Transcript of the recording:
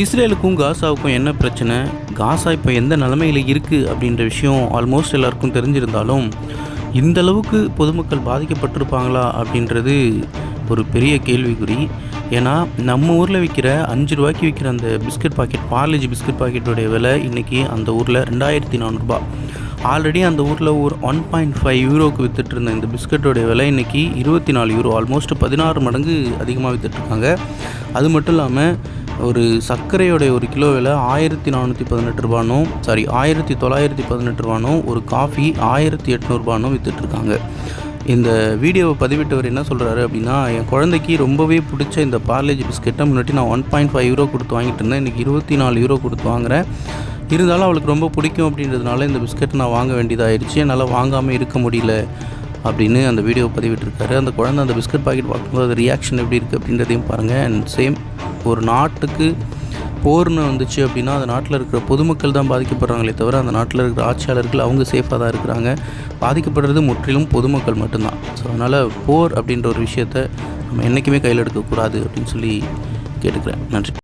இஸ்ரேலுக்கும் காசாவுக்கும் என்ன பிரச்சனை? காசா இப்போ எந்த நிலமையில் இருக்குது அப்படின்ற விஷயம் ஆல்மோஸ்ட் எல்லாருக்கும் தெரிஞ்சிருந்தாலும் இந்த அளவுக்கு பொதுமக்கள் பாதிக்கப்பட்டிருப்பாங்களா அப்படின்றது ஒரு பெரிய கேள்விக்குறி. ஏன்னா நம்ம ஊரில் விற்கிற அஞ்சு ரூபாய்க்கு விற்கிற அந்த பிஸ்கட் பாக்கெட் பார்லேஜி பிஸ்கட் பாக்கெட்டுடைய விலை இன்றைக்கி அந்த ஊரில் ரெண்டாயிரத்தி நானூறுபா. ஆல்ரெடி அந்த ஊரில் ஒரு ஒன் பாயிண்ட் ஃபைவ் யூரோக்கு வித்துட்டு இருந்த இந்த பிஸ்கட்டோடைய விலை இன்றைக்கி இருபத்தி நாலு யூரோ ஆல்மோஸ்ட் பதினாறு மடங்கு அதிகமாக வித்துட்ருக்காங்க அது மட்டும் இல்லாமல் ஒரு சர்க்கரையோடைய ஒரு கிலோ விலை ஆயிரத்தி நானூற்றி பதினெட்டு ரூபானும் சாரி ஆயிரத்தி தொள்ளாயிரத்தி பதினெட்டு ரூபானும் ஒரு காஃபி ஆயிரத்தி எட்நூறுபானும் விற்றுட்ருக்காங்க இந்த வீடியோவை பதிவிட்டவர் என்ன சொல்கிறாரு அப்படின்னா என் குழந்தைக்கு ரொம்பவே பிடிச்ச இந்த பார்லேஜ் பிஸ்கெட்டை முன்னாடி நான் ஒன் பாயிண்ட் ஃபைவ் யூரோ கொடுத்து வாங்கிட்டு இருந்தேன். இன்றைக்கி இருபத்தி நாலு யூரோ கொடுத்து வாங்குறேன். இருந்தாலும் அவளுக்கு ரொம்ப பிடிக்கும் அப்படின்றதுனால இந்த பிஸ்கெட்டை நான் வாங்க வேண்டியதாகிடுச்சு என்னால் வாங்காமல் இருக்க முடியல அப்படின்னு அந்த வீடியோ பதிவிட்டிருக்காரு. அந்த குழந்தை அந்த பிஸ்கட் பாக்கெட் பார்க்கும்போது அது ரியாக்ஷன் எப்படி இருக்குது அப்படின்றதையும் பாருங்கள் அண்ட் சேம் ஒரு நாட்டுக்கு போர்னு வந்துச்சு அப்படின்னா அந்த நாட்டில் இருக்கிற பொதுமக்கள் தான் பாதிக்கப்படுறாங்களே தவிர அந்த நாட்டில் இருக்கிற ஆட்சியாளர்கள் அவங்க சேஃபாக தான் இருக்கிறாங்க. பாதிக்கப்படுறது முற்றிலும் பொதுமக்கள் மட்டும்தான். ஸோ அதனால் போர் அப்படின்ற ஒரு விஷயத்த நம்ம என்றைக்குமே கையில் எடுக்கக்கூடாது அப்படின்னு சொல்லி கேட்டுக்கிறேன். நன்றி.